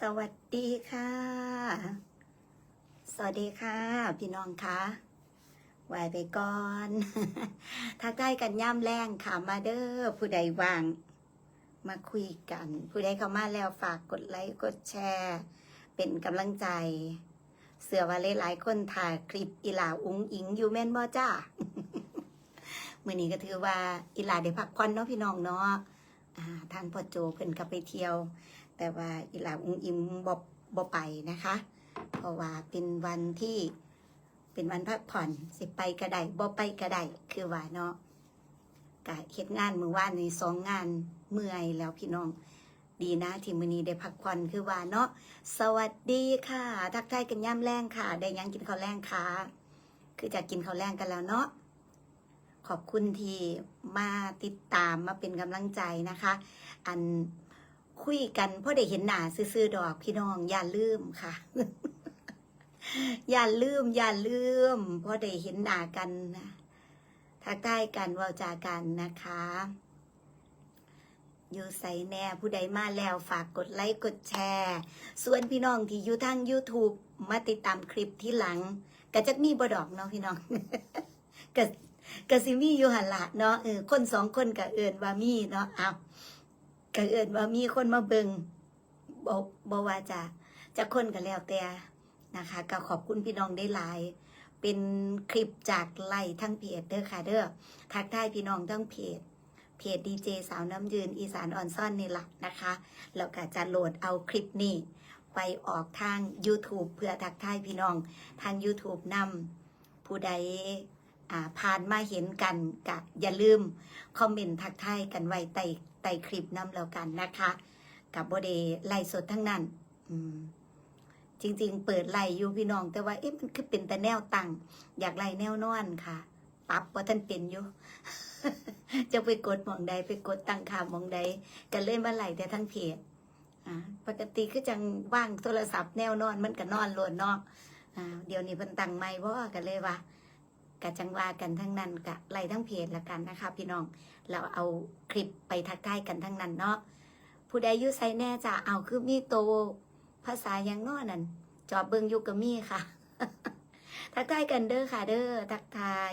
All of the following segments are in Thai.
สวัสดีค่ะ สวัสดีค่ะ พี่น้องคะไหวไปก่อนทักทายกันย่ำแรงค่ะมาเด้อผู้ใดว่าง มาคุยกัน ผู้ใดเข้ามาแล้วฝากกดไลค์กดแชร์ เป็นกำลังใจ เสือว่าหลายๆคนถ่ายคลิปอีหลาอุ้งอิงอยู่แม่นบ่จ้ามื่อนี้ก็ถือว่าอีหลาได้พักผ่อนเนาะพี่น้องเนาะทางพ่อโจเพิ่นก็ไปเที่ยว แต่ว่าอีหลาอุ้งอิมบ่บ่ไปนะคะ เพราะว่าเป็นวันที่เป็นวันพักผ่อนสิไปก็ไดบ่ไปก็ไดคือว่าเนาะกะเฮ็ดงานมือวานนี้สองงานเมื่อยแล้วพี่น้องดีนะที่มือนี้ได้พักผ่อนคือว่าเนาะสวัสดีค่ะ ทักทายกันย่ำแรงค่ะ ได้ยังกินข้าวแรงค่ะคือจะกินข้าวแรงกันแล้วเนาะขอบคุณที่มาติดตามมาเป็นกำลังใจนะคะ อัน คุยกันเพราะได้เห็นหน้าซื่อๆดอกพี่น้องอย่าลืมค่ะอย่าลืมอย่าลืมเพราะได้เห็นหน้ากันนะทักทายกันว่าจากันนะคะ อยู่ใส่แน่ผู้ใดมาแล้วฝากกดไลค์กดแชร์ ส่วนพี่น้องที่อยู่ทาง YouTube มาติดตามคลิปที่หลังก็จะมีบดอกเนาะพี่น้องก็ก็สิมีอยู่หันละเนาะเออคนสองคนก็เอินว่ามีเนาะอ้า ก็เอินว่ามีคนมาเบิงบอกบอกว่าจะจะคนกันแล้วแต่นะคะก็ขอบคุณพี่น้องได้หลาย เป็นคลิปจากไล่ทั้งเพจเด้อค่ะเด้อทักทายพี่น้องทั้งเพจเพจดีเจสาวน้ำยืนอีสานออนซ่อนนี่แหละนะคะแล้วก็จะโหลดเอาคลิปนี้ ไปออกทาง YouTube เพื่อทักทายพี่น้องทาง YouTube นำผู้ใดผ่านมาเห็นกันกะอย่าลืม คอมเมนต์ทักทายกันไว้ใต้ ใต้คลิปน้ำแล้วกันนะคะ กับโบเดไล่สดทั้งนั้น อืมจริง ๆ เปิดไล่อยู่พี่น้อง แต่ว่าเอ๊ะมันคือเป็นแต่แนวตั้งอยากไล่แนวนอนค่ะปรับว่าท่านเป็นอยู่จะไปกดมองใดไปกดตั้งค่ามองใดก็เลยมาไหล่แต่ทั้งเพจปกติคือจังว่างโทรศัพท์แนวนอนมันก็นอนลดเนอ่าเดี๋ยวนี้เพิ่นตั้งไม่ว่ากันเลยว่ากะจังว่ากันทั้งนั้นกะไล่ทั้งเพจละกันนะคะ พี่น้อง เราเอาคลิปไปทักทายกันทั้งนั้นเนาะผู้ใดอยุไซแน่จะเอาคือมีโตภาษายังนอนั่นจอบเบิงยุกกมีค่ะ ทักทายกันเด้อค่ะ เด้อทักทาย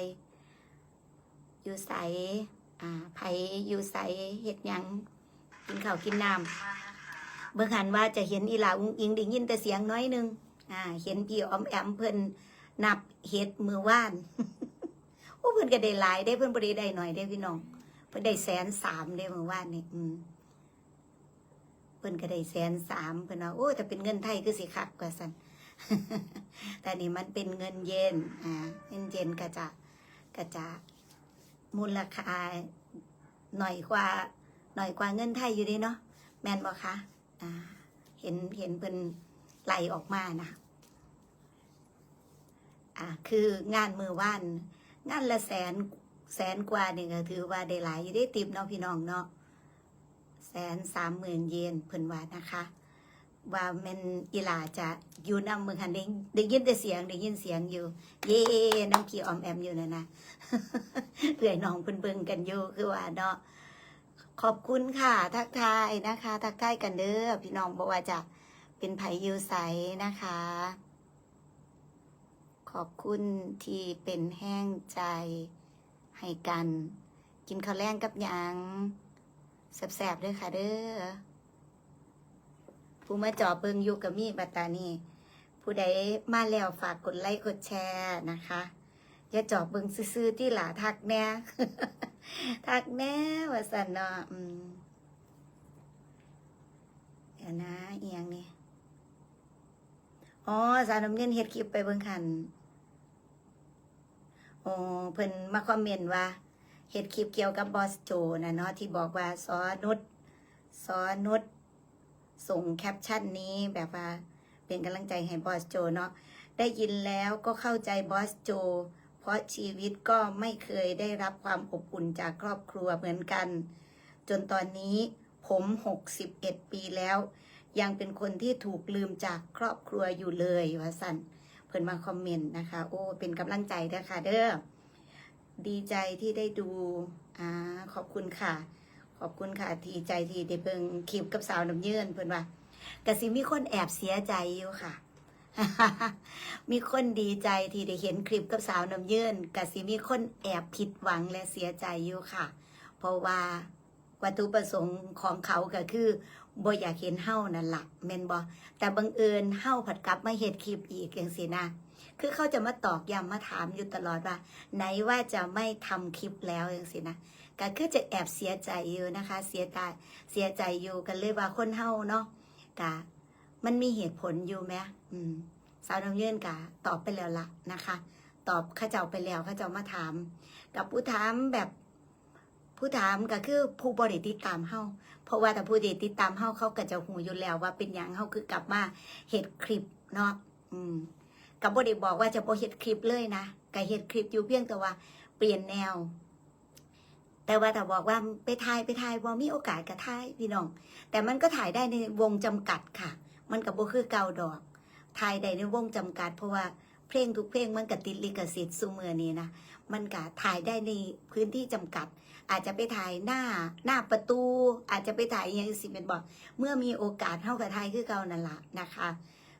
อยู่ใสอ่าไผอยู่ใสเฮ็ดยังกินข้าวกินน้ำเบิ่งหันว่าจะเห็นอีหลาอุ้งอิงได้ยินแต่เสียงน้อยนึงอ่า เห็นพี่ออมแอมเพิ่นนับเฮ็ดมือว่านโอ้เพิ่นก็ได้หลายได้เพิ่นบ่ได้ได้หน่อยได้พี่น้อง เพิ่นได้แสนสามได้เมื่อวานนี่อืมเพิ่นก็ได้แสนสามเพิ่นว่าโอ้แต่เป็นเงินไทยคือสิคักกว่าซั่นแต่นี่มันเป็นเงินเยนอ่าเงินเยนก็จะก็จะมูลค่าหน่อยกว่าหน่อยกว่าเงินไทยอยู่ดีเนาะแมนบ่คะอ่า เห็นเห็นเพิ่นไหลออกมานะอ่าคืองานมือว่านงานละแสน แสนกว่านี่ก็ถือว่าได้หลายอยู่ได้ติบเนาะพี่น้องเนาะแสนสามหมื่นเยนเพิ่นว่านะคะ ว่ามันอีลาจะอยู่นำเมืองหันได้ได้ยินแต่เสียงได้ยินเสียงอยู่ เย่น้ำขี้ออมแอมอยู่นะนะเอื่อยน้องเพิ่นเบิ่งกันอยู่คือว่าเนาะขอบคุณค่ะ ทักทายนะคะ ทักทายกันเด้อพี่น้องบอกว่าจะเป็นไผ่ยูใสนะคะ ขอบคุณที่เป็นแห้งใจ ให้กัน กินข้าวแรงกับยังแสบๆด้วยค่ะเด้อผู้มาจอเบิงอยู่กับมีบัตตานี่ผู้ใดมาแล้วฝากกดไลค์กดแชร์นะคะ อย่าจอเบิงซื่อๆที่หลาทักแน่ทักแน่ว่าสันเนาะอืมเดี๋ยวนะเอียงนี่อ๋อสาวน้ำเงินเฮ็ดคลิปไปเบิ่งคัน โอ้เพิ่นมาคอมเมนต์ว่าเฮ็ดคลิปเกี่ยวกับบอสโจนะเนาะที่บอกว่าซอนุชซอนุชส่งแคปชั่นนี้แบบว่าเป็นกำลังใจให้บอสโจเนาะได้ยินแล้วก็เข้าใจบอสโจ เพราะชีวิตก็ไม่เคยได้รับความอบอุ่นจากครอบครัวเหมือนกัน จนตอนนี้ผม 61 ปีแล้ว ยังเป็นคนที่ถูกลืมจากครอบครัวอยู่เลยว่าสัน เพิ่นมาคอมเมนต์นะคะ โอ้เป็นกำลังใจเด้อค่ะ เด้อดีใจที่ได้ดูอ่าขอบคุณค่ะ ขอบคุณค่ะทีใจที่ได้เบิ่งคลิปกับสาวน้ำเยื่นเพิ่นว่าก็สิมีคนแอบเสียใจอยู่ค่ะ มีคนดีใจที่ได้เห็นคลิปกับสาวน้ำยืนก็สิมีคนแอบผิดหวังและเสียใจอยู่ค่ะ เพราะว่าวัตถุประสงค์ของเขาก็คือ บ่อยากเห็นเฮ้านั่นละแม่นบ่แต่บังเอิญเฮ้าผัดกลับมาเห็ดคลิปอีกอย่างสินะคือเขาจะมาตอกย้ำมาถามอยู่ตลอดว่า ไหนว่าจะไม่ทำคลิปแล้วอย่างสินะก็คือจะแอบเสียใจอยู่นะคะ เสียใจเสียใจอยู่กันเลยว่าคนเฮ้าเนาะกะมันมีเหตุผลอยู่ไหมอืมสาวน้ำเยื่นกะตอบไปแล้วละนะคะ ตอบข้าเจ้าไปแล้วข้าเจ้ามาถาม กับผู้ถามแบบ ผู้ถามก็คือผู้บริติดตามเฮาเพราะว่าแต่ผู้บริติดตามเฮาเขาก็จะหูอยู่แล้วว่าเป็นอย่างเฮาคือกลับมาเฮ็ดคลิปเนาะอืมกับบริบอกว่าจะบ่เฮ็ดคลิปเลยนะก็เฮ็ดคลิปอยู่เพียงแต่ว่าเปลี่ยนแนว แต่ว่าแต่บอกว่าไปถ่ายไปถ่ายบ่มีโอกาสก็ถ่ายพี่น้อง แต่มันก็ถ่ายได้ในวงจำกัดค่ะ มันกับบ่คือเก่าดอกถ่ายได้ในวงจำกัด เพราะว่าเพลงทุกเพลงมันก็ติดลิขสิทธิ์ซูเมือนี้นะมันก็ถ่ายได้ในพื้นที่จำกัด อาจจะไปถ่ายหน้าหน้าประตู อาจจะไปถ่ายอย่างสิเป็นบอกเมื่อมีโอกาสเท่ากับไทยคือเก่านั่นละนะคะ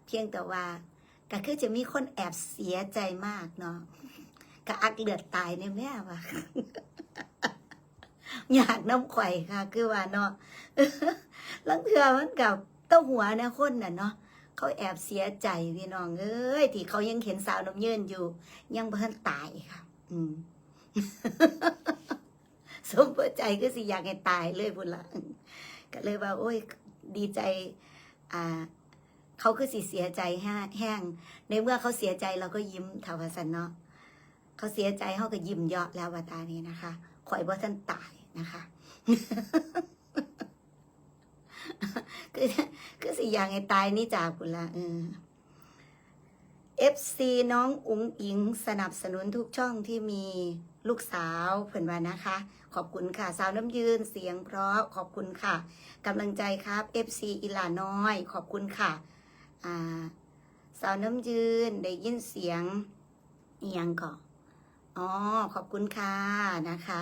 เพียงแต่ว่าก็คือจะมีคนแอบเสียใจมากเนาะก็อักเลือดตายในแม่ว่ะอยากน้ำไข่ค่ะ คือว่าเนาะลังเทือมันกับเต้าหัวนี่ยคนน่ะเนาะเขาแอบเสียใจพี่น้องเอ้ยที่เขายังเห็นสาวน้ำเยินอยู่ ยังเพิ่นตายค่ะ อืม สมหัวใจก็สิอยากให้ตายเลยพุ่นละก็เลยว่า โอ้ย ดีใจ อ่า เขาคือสิเสียใจแห้ง ในเมื่อเขาเสียใจเราก็ยิ้มถาวสันเนาะเขาเสียใจเขาก็ยิ้มเยาะแล้ววาตานี้นะคะข่อยบ่ท่านตายนะคะคือคือสิอยากให้ตายนี่จากพุ่นละเออ FC น้องอุ๋งอิงสนับสนุนทุกช่องที่มีลูกสาวเพิ่นว่านะคะ ขอบคุณค่ะ สาวน้ำยืนเสียงเพราะขอบคุณค่ะกำลังใจครับ FC อิลาน้อย ขอบคุณค่ะอ่าสาวน้ำยืนได้ยินเสียงเอียงก่อนอ๋อขอบคุณค่ะนะคะ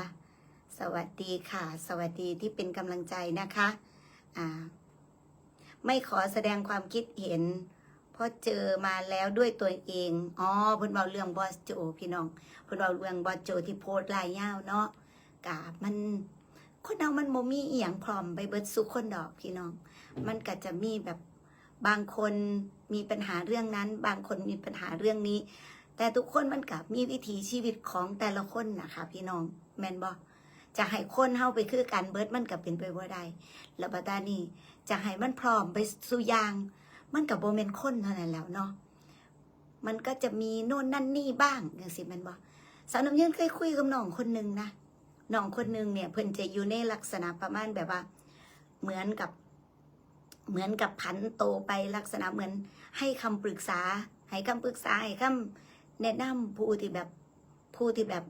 สวัสดีค่ะ สวัสดีที่เป็นกำลังใจนะคะอ่าไม่ขอแสดงความคิดเห็นเพราะเจอมาแล้วด้วยตัวเอง อ๋อเพิ่นเบาเรื่องบอสโจพี่น้องเพิ่นเบาเรื่องบอสโจที่โพสต์ลายยาวเนาะ กามันคนเอามันโมมีเอียงพร้อมไปเบิดสุคนดอกพี่น้อง มันก็จะมีแบบบางคนมีปัญหาเรื่องนั้น บางคนมีปัญหาเรื่องนี้ แต่ทุกคนมันกับมีวิถีชีวิตของแต่ละคนนะคะพี่น้องแมนบอจะให้คนเฮาไปคือกันเบิดมันกับเป็นไปบ่ได้แล้วบัดานี้จะให้มันพร้อมไปสู่ยาง มันกับโบเมนคนเท่านั้นแล้วเนาะมันก็จะมีโน่นนั่นนี่บ้างอย่างสิแมนบอกสาวน้ำยืนเคยคุยกับน้องคนหนึ่งนะ น้องคนหนึ่งเนี่ยเพิ่นจะอยู่ในลักษณะประมาณแบบว่า เหมือนกับ เหมือนกับผันโตไปลักษณะเหมือนให้คำปรึกษา ให้คำปรึกษาให้คำแนะนำผู้ที่แบบผู้ที่แบบ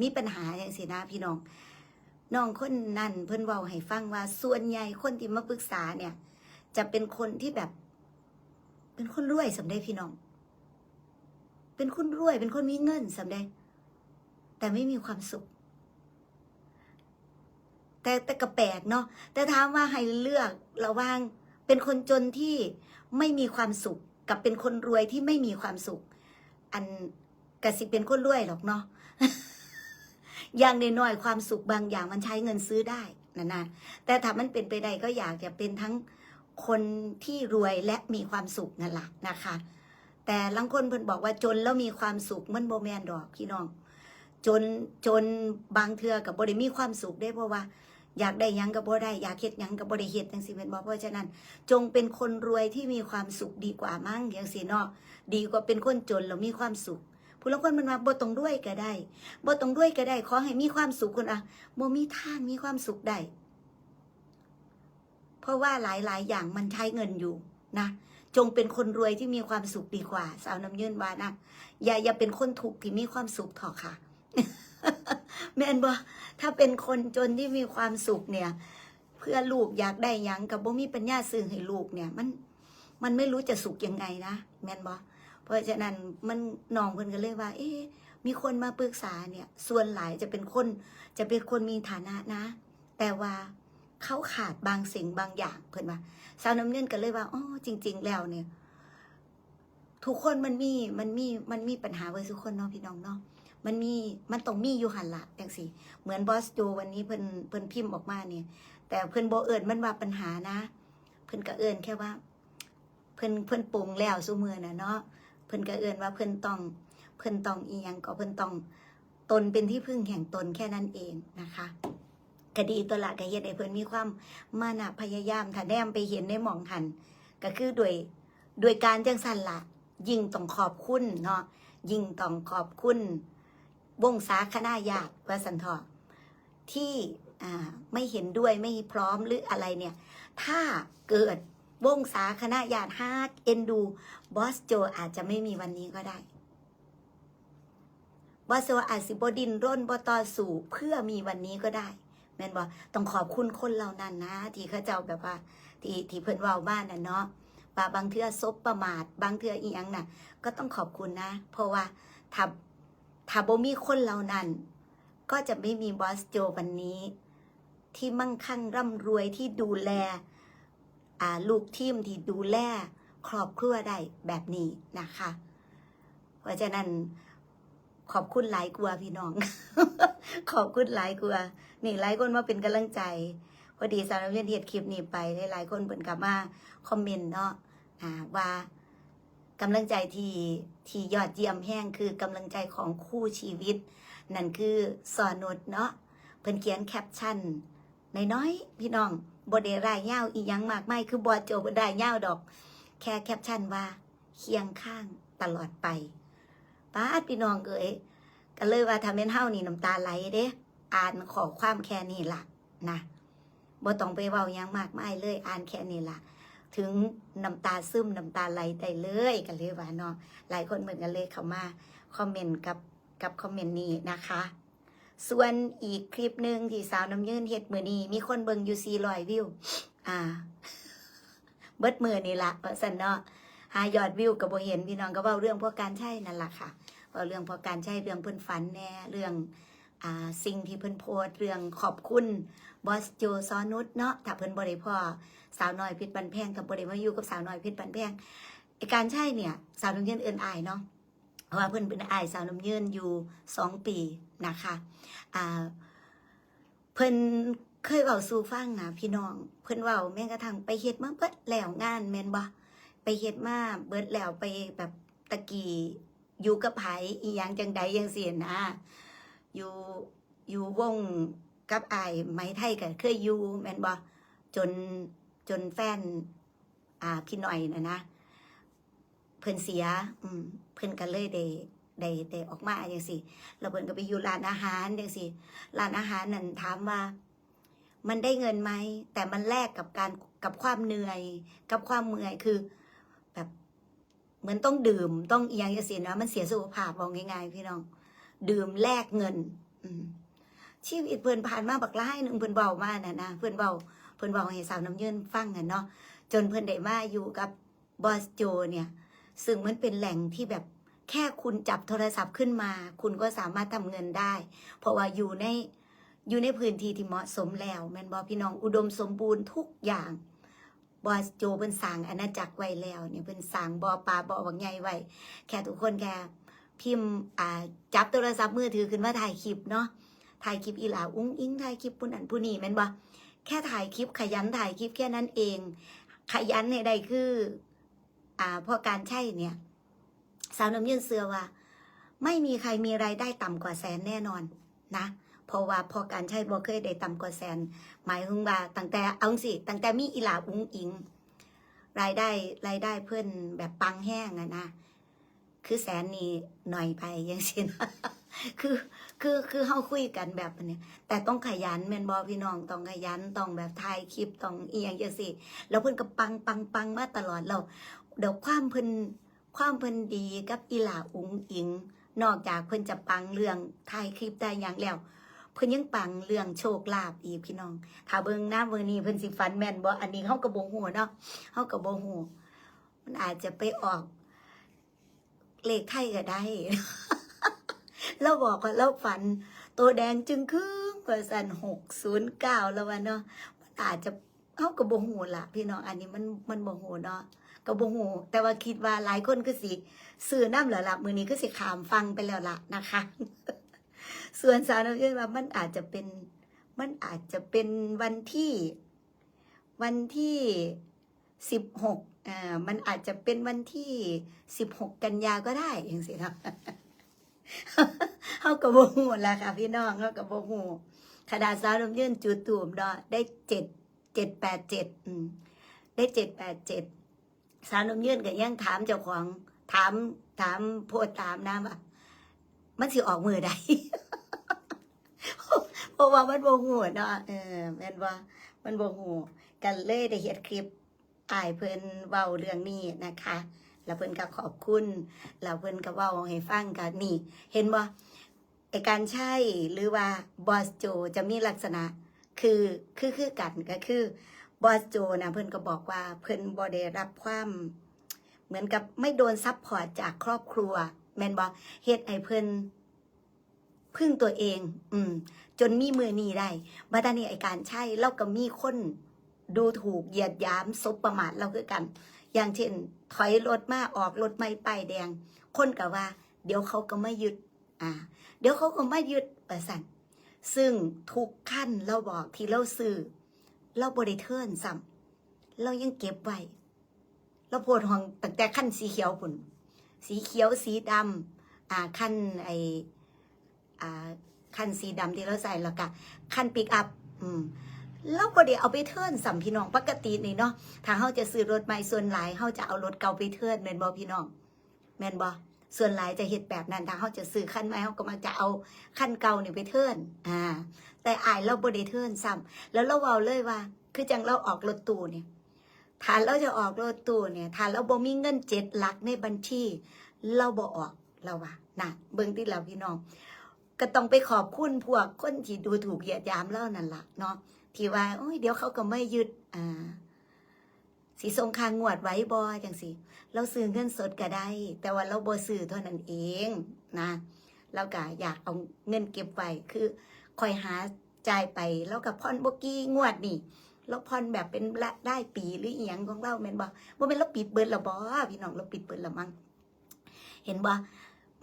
มีปัญหาอย่างสินะพี่น้องน้องคนนั้นเพิ่นเว้าให้ฟังว่า ส่วนใหญ่คนที่มาปรึกษาเนี่ย จะเป็นคนที่แบบ เป็นคนรวยสำได้พี่น้อง เป็นคนรวย เป็นคนมีเงินสำได้แต่ไม่มีความสุข แต่แต่กระแปลกเนาะแต่ถามว่าให้เลือกระหว่างเป็นคนจนที่ไม่มีความสุข กับเป็นคนรวยที่ไม่มีความสุข อันกสิเป็นคนรวยหรอกเนาะอย่างน้อยๆความสุขบางอย่างมันใช้เงินซื้อได้นะนะแต่ถ้ามันเป็นไปได้ก็อยากจะเป็นทั้งคนที่รวยและมีความสุขนั่นแหละนะคะ แต่ลังคนเพิ่นบอกว่าจนแล้วมีความสุขมันโบแมนดอกพี่น้อง จนจนบางเทือกับบ่ได้มีความสุขได้เพราะว่า อยากได้ยังกับบ่ได้อยากเฮ็ดยังกับบ่ได้เฮ็ดจังซี่เป็นบ่เพราะฉะนั้น จงเป็นคนรวยที่มีความสุขดีกว่ามั้งจังซี่เนาะดีกว่าเป็นคนจนแล้วมีความสุขผู้ละคนมันว่าบ่ต้องรวยก็ได้บ่ต้องรวยก็ได้ขอให้มีความสุขคนอะบ่มีทางมีความสุขได้เพราะว่าหลายๆ อย่างมันใช้เงินอยู่นะจงเป็นคนรวยที่มีความสุขดีกว่า สาวน้ำยืนว่านะอย่าอย่าเป็นคนถูกที่มีความสุขเถอะค่ะ แม่นบ่ถ้าเป็นคนจนที่มีความสุขเนี่ย เพื่อลูกอยากได้ยังกับบ่มีปัญญาซื้อให้ลูกเนี่ยมันมันไม่รู้จะสุขยังไงนะแม่นบ่เพราะฉะนั้นมันน้องเพิ่นก็เลยว่า เอ๊ะมีคนมาปรึกษาเนี่ย ส่วนหลายจะเป็นคนจะเป็นคนมีฐานะนะ แต่ว่าเขาขาดบางสิ่งบางอย่างเพิ่นว่าสาวน้ำเงินก็เลยว่าอ๋อจริง ๆ แล้วเนี่ย ทุกคนมันมีมันมีมันมีปัญหาไว้ทุกคนเนาะพี่น้องเนาะ มันมีมันต้องมีอยู่หันละจังสิเหมือนบอสโจวันนี้เพิ่นเพิ่นพิมพ์ออกมาเนี่ยแต่เพิ่นโบเอิญมันว่าปัญหานะ เพิ่นก็เอิญแค่ว่า เพิ่นเพิ่นปรุงแล้วซุมือนะเนาะเพิ่นก็เอิญว่าเพิ่นต้อง เพิ่นต้องอียังก็เพิ่นต้องตนเป็นที่พึ่งแห่งตนแค่นั้นเองนะคะก็ดีตัวละก็เฮ็ดให้เพิ่นมีความมานะพยายามถ้าแนมไปเห็นในหมองหัน ก็คือด้วยด้วยการจังสันละยิ่งต้องขอบคุณเนาะยิ่งต้องขอบคุณ วงศาคณะญาติว่าสันทอที่ไม่เห็นด้วยไม่พร้อมหรืออะไรเนี่ย ถ้าเกิดวงศาคณะญาติฮาร์ดเอ็นดูบอสโจอาจจะไม่มีวันนี้ก็ได้ว่าสวาอาจสิบดินร่นบต่อสู่เพื่อมีวันนี้ก็ได้แม่นบอกต้องขอบคุณคนเหล่านั้นนะ ที่เขาเจ้าแบบว่า ที่ที่เพิ่นว้าบ้านน่ะเนาะว่าบางเทื่อซบประมาท บางเทื่ออีหยังน่ะ ก็ต้องขอบคุณนะ เพราะว่าถ้า ถ้าบ่มีคนเหล่านั้น ก็จะไม่มีบอสโจวันนี้ ที่มั่งคั่งร่ำรวยที่ดูแลลูกทีมที่ดูแลครอบครัวได้แบบนี้นะคะ เพราะฉะนั้นขอบคุณหลายกลัวพี่น้อง ขอบคุณหลายกลัวนี่หลายคนมาเป็นกำลังใจพอดีสารเรียนเฮ็ดคลิปนี้ไปหลายๆคนเปิ่นกลับมาคอมเมนต์เนาะว่า กำลังใจที่ที่ยอดเยี่ยมแห้งคือกำลังใจของคู่ชีวิต นั่นคือสอนุดเนาะเพิ่นเขียนแคปชั่นน้อยๆพี่น้องบ่ได้รายยาอียังมากไมายคือบอโจบ่ได้ยาดอก แค่แคปชั่นว่าเคียงข้างตลอดไปป้าพี่น้องเอ๋ยก็เลยว่าทำเป็นเฮานี่น้ำตาไหลเด้อ่านขอความแค่นี้ล่ะนะบ่ต้องไปเว้ายังมากไมายเลยอ่านแค่นี้ล่ะ ถึงน้ำตาซึมน้ำตาไหลได้เลยกันเลยว่าเนาะหลายคนเหมือนกันเลยเข้ามาคอมเมนต์กับกับคอมเมนต์นี้นะคะ ส่วนอีกคลิปหนึ่งที่สาวน้ำยืนเฮ็ดมือนี้มีคนเบิงอยู่400วิว อ่า เบิดมือนี่ละว่าสันเนาะหายอดวิวกับโบเห็นพี่น้องก็เว้าเรื่องพวกการใช่นั่นแหละค่ะเว้าเรื่องพวกการใช่เรื่องเพิ่อนฝันแน่เรื่องอ่าสิ่งที่เพิ่นโพสเรื่องขอบคุณบอสโจซอนุชเนาะถ้าเพิ่นบ่ได้พ่อ สาวน้อยเพชรบันแพงกับบ่ได้มาอยู่กับสาวน้อยเพชรบันแพงไอการใช่เนี่ย สาวน้ำเยืนเอิ้นอายเนาะเพราะว่าเพิ่นเป็นอายสาวน้ำเยืนอยู่สองปีนะคะอ่าเพิ่นเคยเว้าสู่ฟังนะพี่น้อง เพิ่นเว้าแม้กระทั่งไปเฮ็ดมาเบิดแล้วงานแมนบ่ไปเฮ็ดมาเบิดแล้วไปแบบตะกี้อยู่กับไผอีหยังจังใดจังซี่นะอยู่อยู่วงกับไอ้ไหมไทยก็เคยอยู่แมนบ่จน จนแฟน อ่าพี่หน่อยนะนะเพิ่นเสีย อืมเพิ่นก็เลยได้ได้ได้ออกมาอย่างสิแล้วเพิ่นก็ไปอยู่ร้านอาหารอย่างสิร้านอาหารนั่นถามว่า มันได้เงินไหมแต่มันแลกกับการกับความเหนื่อย กับความเมื่อยคือ แบบเหมือนต้องดื่มต้องเอียงอย่างสินะมันเสียสุขภาพบอกง่ายๆพี่น้อง ดื่มแลกเงิน อืมชีวิตเพิ่นผ่านมาบักหล้ายหนึ่งเพิ่นเบามากนะนะเพิ่นเบา เพิ่นเบาให้สาวน้ำเยืนฟังกันเนาะจนเพิ่นได้มาอยู่กับบอสโจเนี่ย ซึ่งมันเป็นแหล่งที่แบบแค่คุณจับโทรศัพท์ขึ้นมา คุณก็สามารถทำเงินได้ เพราะว่าอยู่ในอยู่ในพื้นที่ที่เหมาะสมแล้วแมนบอพี่น้องอุดมสมบูรณ์ทุกอย่างบอสโจเป็นสางอาณาจักรไว้แล้วเนี่ยเป็นสางบอปลาบอบักใหญ่ไว้แค่ทุกคนแค่พิมพ์จับโทรศัพท์มือถือขึ้นมาถ่ายคลิปเนาะถ่ายคลิปอีหลาอุ้งอิงถ่ายคลิปปุ่นอันผู้นี้แม่นบ่ แค่ถ่ายคลิปขยันถ่ายคลิปแค่นั้นเอง ขยันในใดคือ อ่าพราะการใช่เนี่ย สาวน้ำยืนเสือว่า ไม่มีใครมีรายได้ต่ำกว่าแสนแน่นอนนะเพราะว่าพอการใช้บ่เคยได้ต่ำกว่าแสน หมายถึงว่าตั้งแต่เอาสิตั้งแต่มีอีหลาอุ้งอิง รายได้รายได้เพื่อนแบบปังแห้งอะนะ คือแสนนี่หน่อยไปยังสินคือ คือคือเฮาคุยกันแบบนี้แต่ต้องขยันแม่นบอพี่น้องต้องขยันต้องแบบถ่ายคลิปต้องอีหยังจังซี่แล้วเพิ่นก็ปังปังปังมาตลอดแล้วเดี๋ยวความเพิ่นความเพิ่นดีกับอีหลาอุงอิง นอกจากเพิ่นจะปังเรื่องถ่ายคลิปได้อย่างแล้วเพิ่นยังปังเรื่องโชคลาภอีกพี่น้อง ถ้าเบิ่งหน้าเบิ่งนี้เพิ่นสิฟันแม่นบ่อันนี้เฮาก็บ่ฮู้เนาะเฮาก็บ่ฮู้มันอาจจะไปออกเลขไทยก็ได้ เราบอกว่าเราฝัน ตัวแดงจึงครึ่งกว่าสันหกศูนย์เก้าแล้ววะเนาะอาจจะเฮาก็บ่ฮู้ล่ะพี่น้องอันนี้มันมันบ่ฮู้เนาะก็บ่ฮู้แต่ว่าคิดว่าหลายคนก็สิซื้อน้ำแล้วล่ะมือนี้ก็สิขามฟังไปแล้วละนะคะ ส่วนสาวน้ำเย็นว่ามันอาจจะเป็นมันอาจจะเป็นวันที่วันที่สิบหกอ่ามันอาจจะเป็นวันที่สิบหกกันยาก็ได้อย่างสิครับ เฮากับโบหูล่ะค่ะ พี่น้องเฮากับโบหูขนาดสาวน้ำยืนจูดตูมเนาะได้เจ็ดเจ็ดแปดเจ็ดได้เจ็ดแปดเจ็ดสาวน้ำยืนก็ยังถามเจ้าของถามถามโพดถามนะว่า มันสิออกมือใดเพราะว่ามันโบหูเนาะเออแม่นว่ามันโบหูกันเลยได้เฮ็ดคลิปอายเพิ่นเว้าเรื่องนี้นะคะ แล้วเพิ่นก็ขอบคุณแล้วเพิ่นก็เว้าให้ฟังกันนี่ เห็นบ่ไอการใช่หรือว่าบอสโจจะมีลักษณะคือคือคือกันก็คือบอสโจนะเพิ่นก็บอกว่าเพิ่นบ่ได้รับความเหมือนกับไม่โดนซับพอร์ตจากครอบครัว แมนบ่เฮ็ดให้เพิ่นพึ่งตัวเอง อืม จนมีมือนีได้บัดตานี้ไอการใช่เราก็มีคนดูถูกเหยียดหยามซบประมาทเราคือกัน อย่างเช่น ถอยรถมาออกรถไม่ป้ายแดง คนก็ว่า เดี๋ยวเขาก็ไม่ยึดอ่า เดี๋ยวเขาก็ไม่ยึดประสันซึ่งทุกขั้นเราบอกที่เราซื้อเราบริเทิร์นซ้ำเรายังเก็บไว้เราโพดห้องตั้งแต่ขั้นสีเขียวปุ่นสีเขียวสีดำอ่าขั้นไออ่าขั้นสีดำที่เราใส่แล้วก็ขั้นปิกอัพอืม เราบ่ได้เอาไปเทิร์นสัมพี่น้องปกตินี่เนาะถ้าเฮาจะซื้อรถใหม่ส่วนหลายเฮาจะเอารถเก่าไปเทิร์นแม่นบ่พี่น้องแม่นบ่ส่วนหลายจะเฮ็ดแบบนั้นถ้าเฮาจะซื้อคันใหม่เฮาก็มักจะเอาคันเก่านี่ไปเทิร์นอ่า แต่อายเราบ่ได้เทิร์นซ้ำแล้วเราเว้าเลยว่า คือจังเราออกรถตู้เนี่ยถ้าเราจะออกรถตู้เนี่ยถ้าเราบ่มีเงินเจ็ดหลักในบัญชีเราบ่ออกเราว่านะเบิ่งที่เราพี่น้องก็ต้องไปขอบคุณพวกคนที่ดูถูกเหยียดยามเรานั่นล่ะเนาะ ที่ว่าโอ้ยเดี๋ยวเขาก็ไม่ยึดอ่าสีทรงคางงวดไว้บอจังสิเราซื้อเงินสดก็ได้ แต่ว่าเราบ่ซื้อเท่านั้นเองนะเราก็อยากเอาเงินเก็บไว้คือคอยหาจ่ายไปแล้วกับพ่อนบกี้งวดนี่เราพ่อนแบบเป็นละได้ปีหรืออีหยังของเราแม่นบ่บ่เป็นเราปิดเบิดและบ่พี่น้องเราปิดเบิดและมั้งเห็นบ่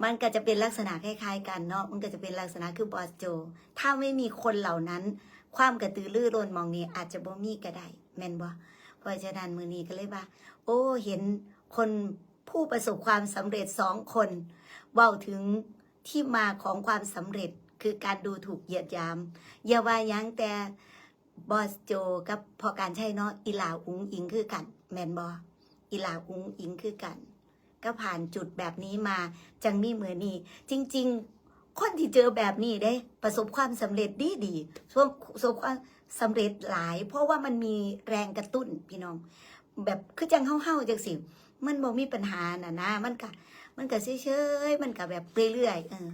มันก็จะเป็นลักษณะคล้ายๆกันเนาะมันก็จะเป็นลักษณะคือบอสโจ ถ้าไม่มีคนเหล่านั้น ความกระตือรือร้นมองนี้อาจจะบ่มีก็ได้แม่นบ่เพราะฉะนั้นมือนี้ก็เลยว่า โอ้เห็นคนผู้ประสบความสำเร็จสองคนเว้าถึงที่มาของความสำเร็จคือการดูถูกเหยียดยามอย่าว่ายังแต่บอสโจกับพอการใช่เนาะอีหลาอุ้งอิงคือกันแมนบออีหลาอุ้งอิงคือกัน ก็ผ่านจุดแบบนี้มาจังมีเหมือนนี้จริง ๆ คนที่เจอแบบนี้ได้ ประสบความสำเร็จดีดีประสบความสำเร็จหลาย เพราะว่ามันมีแรงกระตุ้นพี่น้อง แบบคือจังเฮาๆจังสิมันบ่มีปัญหาน่ะนะ มันก็มันก็เฉยๆมันก็แบบเรื่อยๆเออ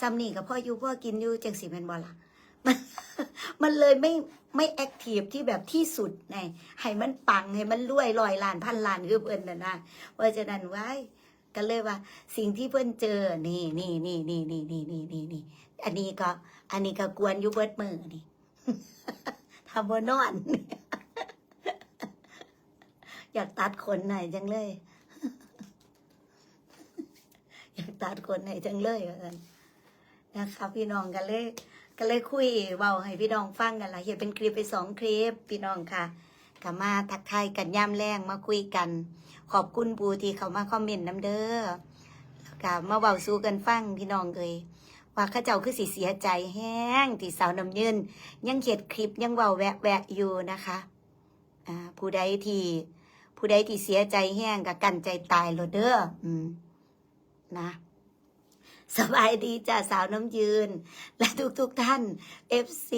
ซ้ำนี่ก็พ่ออยู่พ่อกินอยู่จังสิแม่นบ่ล่ะมันมันเลยไม่ไม่แอคทีฟที่แบบที่สุดไงให้มันปังให้มันรวยลอยล้านพันล้านคือเพิ่นน่ะนะเพราะฉะนั้นไว้ ก็เลยว่า สิ่งที่เพิ่นเจอ นี่นี่นี่นี่นี่นี่นี่นี่นี่อันนี้ก็ อันนี้ก็กวนอยู่เบิดมือนี่ทำบ่นอน อยากตัดขนหน่อยจังเลย อยากตัดขนหน่อยจังเลยว่าซั่นนะคะพี่น้องกันเลยก็เลยคุยเว้าให้พี่น้องฟังกันละเห็นเป็นคลิปไปสองคลิปพี่น้องค่ะก็มาทักทายกันย่ำแรงมาคุยกัน ขอบคุณปูที่เขามาคอมเมนต์น้ำเด้อแล้วก็มาเว้าสู้กันฟังพี่น้องเลยว่าข้าเจ้าคือสิเสียใจแห้งที่สาวน้ำยืนยังเขียนคลิปยังเว้าแวะแวะอยู่นะคะผู้ใดที่ผู้ใดที่เสียใจแห้งกับกันใจตายโลดเด้ออืมนะสบายดีจ้าสาวน้ำยืน และทุกทุกๆท่าน FC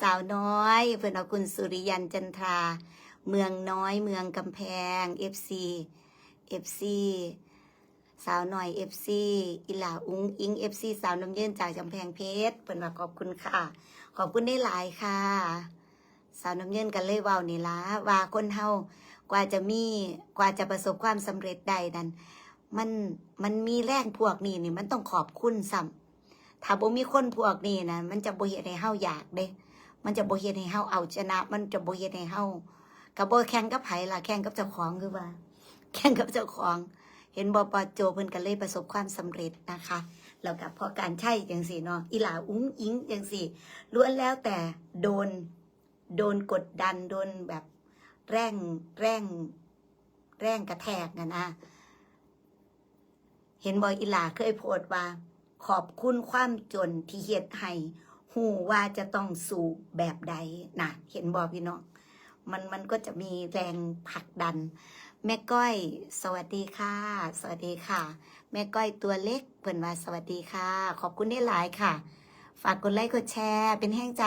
สาวน้อย เพื่อนเอาคุณสุริยันจันทรา เมืองน้อยเมืองกำแพง FC FC สาวหน่อย FC อิหลาอุ้งอิง FC สาวน้ำเยืนจากกำแพงเพชรเพื่อนว่าขอบคุณค่ะ ขอบคุณได้หลายค่ะ สาวน้ำเยืนกันเลยว่านี่ละว่าคนเฮากว่าจะมีกว่าจะประสบความสำเร็จใดนั้นมันมันมีแรงพวกนี้นี่มันต้องขอบคุณซ้ำถ้าบ่มีคนพวกนี้นะมันจะบ่เฮ็ดให้เฮาอยากเด้ มันจะบ่เฮ็ดให้เฮาเอาชนะ มันจะบ่เฮ็ดให้เฮาก็บ่แข่งกับไผล่ะแข่งกับเจ้าของคือว่า แข่งกับเจ้าของ เห็นบ่ปอโจเพิ่นก็เลยประสบความสำเร็จนะคะแล้วกับพอการใช่จังสี่เนาะอีหลาอุ้งอิงจังสี่ล้วนแล้วแต่โดนโดนกดดันโดนแบบแรงแรงแรงกระแทกนะนะเห็นบอยอีหลาเคยโพสต์ว่า ขอบคุณความจนที่เฮ็ดให้หูว่าจะต้องสู่แบบใดนะเห็นบอพี่น้องมันมันก็จะมีแรงผลักดัน แม่ก้อย สวัสดีค่ะ สวัสดีค่ะ แม่ก้อยตัวเล็กเพิ่นว่าสวัสดีค่ะ ขอบคุณได้หลายค่ะ ฝากกดไลค์กดแชร์ เป็นแห้งใจ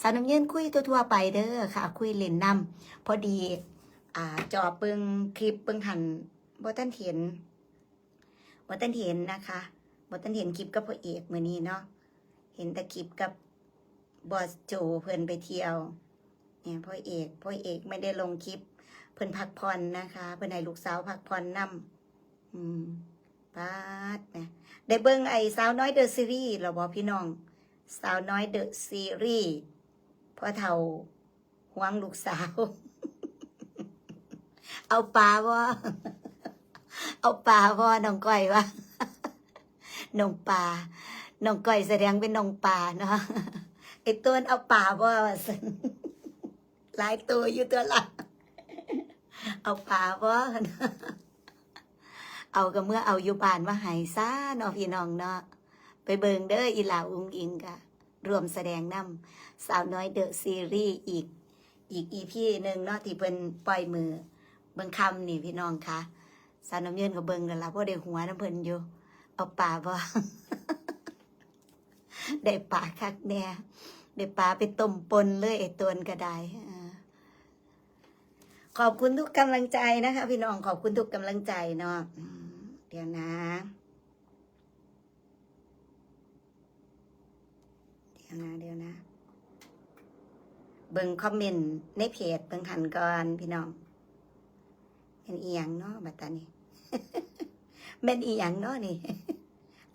สาวน้ำเยืนคุยทั่วไปเด้อค่ะ คุยเล่นนำพอดีอ่าจอปิงคลิปปิงหันบ่ทันเห็นบ่ทันเห็นนะคะบ่ทันเห็นคลิปกับพ่อเอกมือนี้เนาะเห็นแต่คลิปกับบอสโจเพิ่นไปเที่ยวเนี่ยพ่อเอกพ่อเอกไม่ได้ลงคลิป เพิ่นพักผ่อนนะคะ เพิ่นให้ลูกสาวพักผ่อนนํอืมปาดนะได้เบิ่งไอ้สาวน้อยเดอะซีรีส์หรอบ่พี่น้อง สาวน้อยเดอะซีรีส์พ่อเฒ่าหวงลูกสาว เอาปลาบ่เอาปลาบ่น้องก้อยวะน้องปลาน้องก้อยแสดงเป็นน้องปลาเนาะไอ้ต้นเอาปลาว่าซั่นหลายตัวอยู่ตัวละ เอาปลาบ่เอาก็เมื่อเอาอยู่บ้านมาให้ซ่าเนาะพี่น้องเนาะไปเบิงเด้ออีหลาอุ้งอิงกะรวมแสดงนำสาวน้อยเดอะซีรีส์อีก อีกอีพีหนึ่งเนาะที่เพิ่นปล่อยมือเบิงคำนี่พี่น้องคะสาวน้ำเยินก็เบิงกันละเพราะได้หัวน้ำเพิ่นอยู่ เอาป่าบ่ได้ป่าคักแน่ได้ป่าไปต้มปนเลยไอ้ตวก็ได้ ขอบคุณทุกกำลังใจนะคะ พี่น้องขอบคุณทุกกำลังใจเนาะอืมเดี๋ยวนะเดี๋ยวนะเดี๋ยวนะ เบิ่งคอมเมนต์ในเพจเบิ่งหันก่อนพี่น้องเป็นอีหยังเนาะบัดตานี้เป็นอีหยังเนาะนี่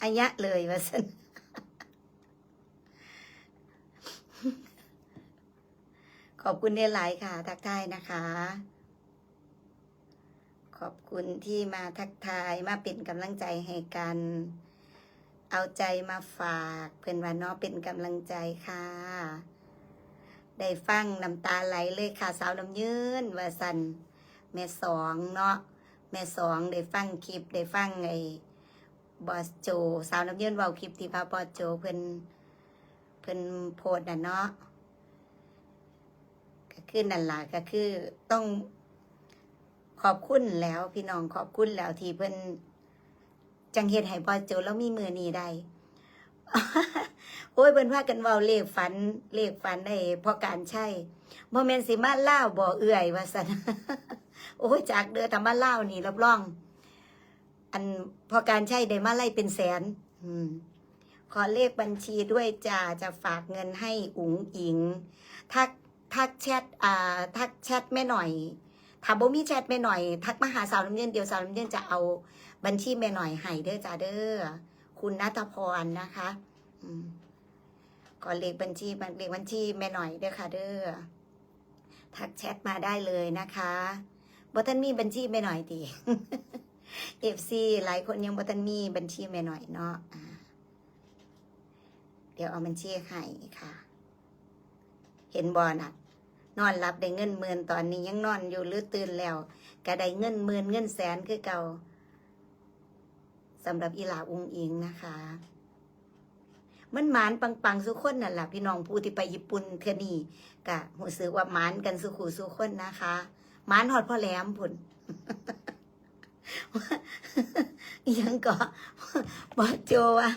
อายะเลยว่าสัน ขอบคุณเดหลายค่ะ ทักทายนะคะ ขอบคุณที่มาทักทายมาเป็นกำลังใจให้กัน เอาใจมาฝากเพื่อนว่าเนาะเป็นกำลังใจค่ะ ได้ฟังน้ำตาไหลเลยค่ะ สาวน้ำยืนว่าสันแม่สองเนาะแม่สองได้ฟังคลิปได้ฟังไอ้บอสโจ สาวน้ำยืนเว้าคลิปที่พาบอสโจเพิ่อนเพิ่อนโพสต์น่ะเนาะ ก็คือนั่นล่ะก็คือต้องขอบคุณแล้วพี่น้องขอบคุณแล้วที่เพิ่นจังเฮ็ดให้บอสโจแล้วมีมือนี้ได้โอ้ยเพิ่นพากันเว้าเลขฝันเลขฝันได้เพราะการใช่บ่แม่นสิมาเล่าบ่เอื่อยว่าซั่นโอ้ยจากเด้อถ้ามาเล่านี่รับรอง อันพอการใช่ได้มาไล่เป็นแสน อืมขอเลขบัญชีด้วยจ้าจะฝากเงินให้อุ๋งอิง ทัก ทักแชทอ่าทักแชทแม่หน่อยถ้าบ่มีแชทแม่หน่อย ทักมาหาสาวน้ำเย็นเดียวสาวน้ำเย็นจะเอาบัญชีแม่หน่อยให้เด้อจ้าเด้อคุณนัทพรนะคะอืมขอเลขบัญชีเลขบัญชีแม่หน่อยเด้อค่ะ เด้อทักแชทมาได้เลยนะคะบ่ท่านมีบัญชีแม่หน่อยติเอฟซีหลายคนยังบ่ท่านมีบัญชีแม่หน่อยเนาะเดี๋ยวเอาบัญชีให้ค่ะ ห็นบอน่ะ นอนหลับได้เงินหมื่นตอนนี้ยังนอนอยู่หรือตื่นแล้วก็ได้เงินหมื่นเงินแสนคือเก่าสำหรับอีหลาอุงอิงนะคะ มันหมานปังๆสุคนนั่นแหละพี่น้องผู้ที่ไปญี่ปุ่นเทนี่กะหูสึกว่าหมานกันสุขูสุคนนะคะหมานหอดพ่อแหลมพุ่นยังก็บอกโจว่า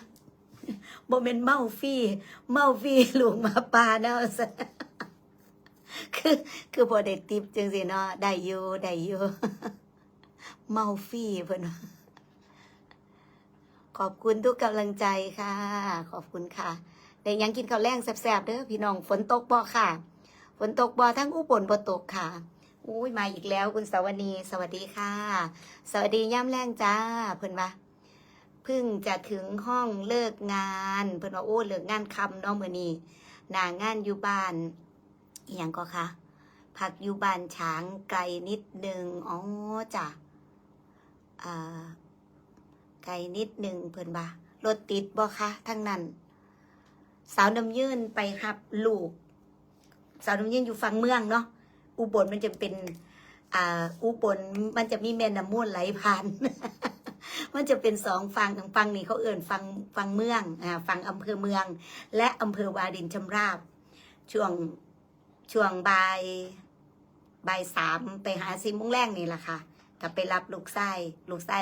บ่เป็นเมาฟรีเมาฟรีลูกหมาปลาเนาะซะ คือ คือพอได้ติปจังสิเนาะได้อยู่ได้อยู่เมาฟรีเพิ่นว่าขอบคุณทุกกำลังใจค่ะ ขอบคุณค่ะได้ยังกินข้าวแรงแซ่บๆเด้อพี่น้องฝนตกบ่ค่ะ ฝนตกบ่ทั้งอุบลบ่ตกค่ะอุ้ยมาอีกแล้วคุณสาวนีสวัสดีค่ะ สวัสดีย่ำแรงจ้าเพิ่นว่าเพิ่งจะถึงห้องเลิกงาน เพิ่นว่าโอ้เลิกงานคำเนาะมื้อนี้หนางานอยู่บ้าน อหย่างก็คะพักอยู่บ้านช้างไกลนิดนึงอ๋อจ้ะไกลนิดนึงเพิ่นบ่ารถติดบ่คะทั้งนั้น สาวน้ำยื่นไปครับลูก สาวน้ำยื่นอยู่ฝั่งเมืองเนาะอุบลมันจะเป็นอ่าอุบลมันจะมีแม่น้ำมูลไหลผ่าน มันจะเป็นสองฝั่งฝั่งนี้เขาเอื่นฝั่งฝั่งเมืองอ่าฝั่งอำเภอเมือง และอำเภอวารินชำราบ ช่วง ช่วงบ่ายบ่ายสามไปหาซิมุ้งแรงนี่แหละค่ะกลับไปรับลูกไส้ลูกไส้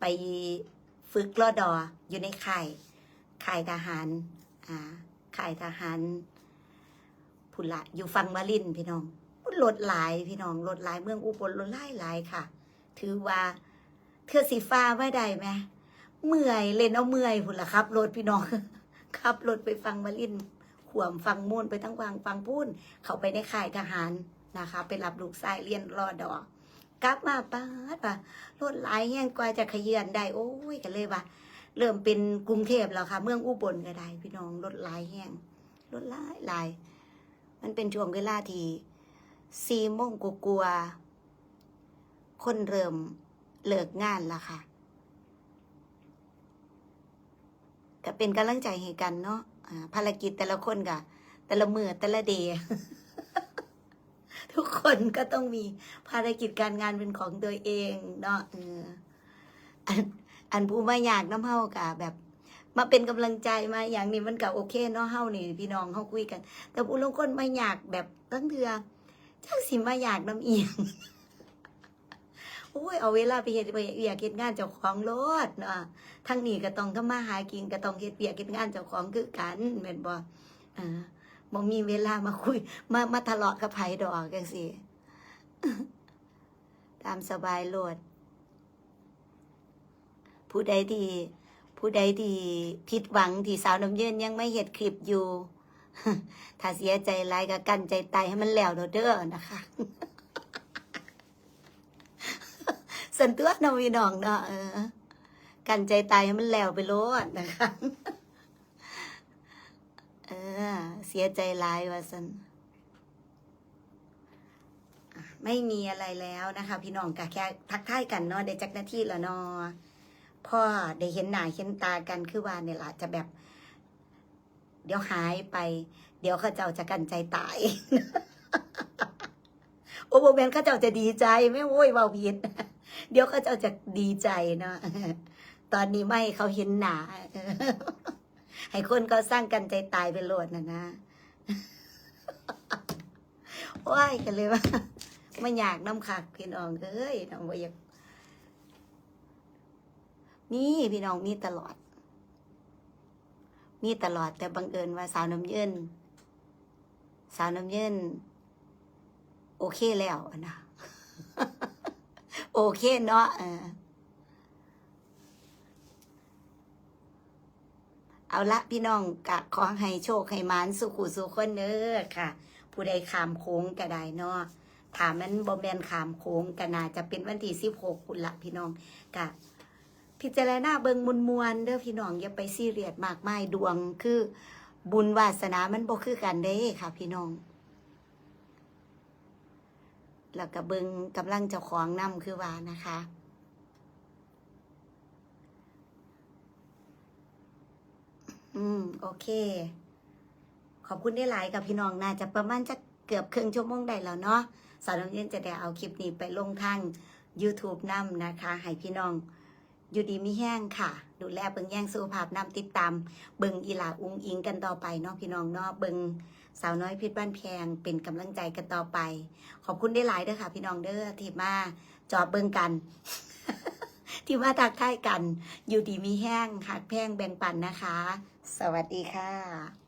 ไปฝึกรอดออยู่ในค่ายค่ายทหารอ่าค่ายทหารพุละอยู่ฝั่งมารินพี่น้องรถหลายพี่น้องรถหลายเมืองอุบลรถหลายหลายค่ะ ถือว่าเธอสีฟ้าไว้ได้ไหมเมื่อยเล่นเอาเมื่อยพุ่นละครับรถพี่น้องขับรถไปฟังมาริน ขวมฟังมูนไปทั้งวังฟังพูนเขาไปในค่ายทหารนะคะไปรับลูกชายเรียนรอดอกกลับมาป้าดว่ารถหลายแห้งกว่าจะขยื่นได้โอ้ยกันเลยว่าเริ่มเป็นกรุงเทพแล้วค่ะ เมืองอุบลก็ได้ พี่น้องรถหลายแห้งรถหลายหลาย มันเป็นช่วงเวลาที่สี่โมงกลัวคนเริ่มเลิกงานล้วค่ะ ก็เป็นกำลังใจให้กันเนาะ ภารกิจแต่ละคนก็แต่ละมือแต่ละเดย์ทุกคนก็ต้องมีภารกิจการงานเป็นของตัวเองเนาะเอออันอันผู้มาอยากน้ำเฮากะแบบ มาเป็นกำลังใจมาอย่างนี้มันก็โอเคเนาะเฮานี่พี่น้องเฮาคุยกัน แต่ผู้ลงคนมาอยากแบบตั้งเถือจังสิมาอยากน้ำเอียง อุ้ยเอาเวลาไปเฮ็ดไปอยกเฮ็ดงานเจ้าของรถเนาะทั้งนี้ก็ต้องทำมาหากินก็ต้องเฮ็ดเวียกเฮ็ดงานเจ้าของคือกันแม่นบ่อ่าบ่มีเวลามาคุย มามาทะเลาะกับไผดอกจังซี่ตามสบายโลด ผู้ใดที่ผู้ใดที่ผิดหวังที่สาวน้ำเยินยังไม่เห็ดคลิปอยู่ ถ้าเสียใจร้ายก็กั้นใจตายให้มันแล้วเด้อนะคะ สันตัวน้องพี่น้องเนาะเออ กันใจตายให้มันแล้วไปโลดนะคะเออ เสียใจร้ายว่าสันไม่มีอะไรแล้วนะคะ พี่น้องก็แค่ทักทายกันเนาะได้จักหน้าที่แล้วเนาะพ่อได้เห็นหน้าเห็นตากันคือว่าเนี่ยล่ะจะแบบ เดี๋ยวหายไป เดี๋ยวเขาเจ้าจะกันใจตายโอ้โบแมนเขาเจ้าจะดีใจไม่โว้ยเบาผิด เดี๋ยวเขาจ้าจะดีใจเนาะตอนนี้ไม่เขาเห็นหนาเออให้คนเขาสร้างกันใจตายไปโหลดนะนะว้ายกันเลยว่าไม่อยากน้ำขักพี่น้องเอ้ยน้องบ่อยากมีพี่น้องมีตลอด มีตลอดแต่บังเอิญว่าสาวน้ำเยินสาวน้ำเยินโอเคแล้วอะนะ โอเคเนาะเออเอาละพี่น้องกะขอให้โชคให้มานสุขุสุขคนเด้อค่ะ ผู้ใดขามโค้งก็ได้เนาะถามมันบอมแมนขามโค้งก็น่าจะเป็นวันที่สิบหกคุณละพี่น้องกะพิจารณาเบิงมวลมวลเด้อพี่น้องอย่าไปซีเรียสมากมายดวงคือบุญวาสนามันบ่คือกันเด้ค่ะ พี่น้อง แล้วก็เบิงกำลังเจ้าของนำคือว่านะคะ อืม โอเค ขอบคุณได้หลายกับพี่น้องน่าจะประมาณจะเกือบครึ่งชั่วโมงได้แล้วเนาะสาวน้ำเย็นจะได้เอาคลิปนี้ไปลงทาง YouTube นำนะคะ ให้พี่น้องอยู่ดีมีแห้งค่ะ ดูแลเบิงแย่งสุขภาพนำติดตาม เบิงอีหลาอุ้งอิงกันต่อไปเนาะพี่น้องเนาะเบิง สาวน้อยเพชรบ้านแพงเป็นกำลังใจกันต่อไป ขอบคุณได้หลายเด้อค่ะ พี่น้องเด้อที่มาจอบเบิงกัน ที่มาทักทายกัน อยู่ดีมีแห้งหักแพงแบ่งปันนะคะ สวัสดีค่ะ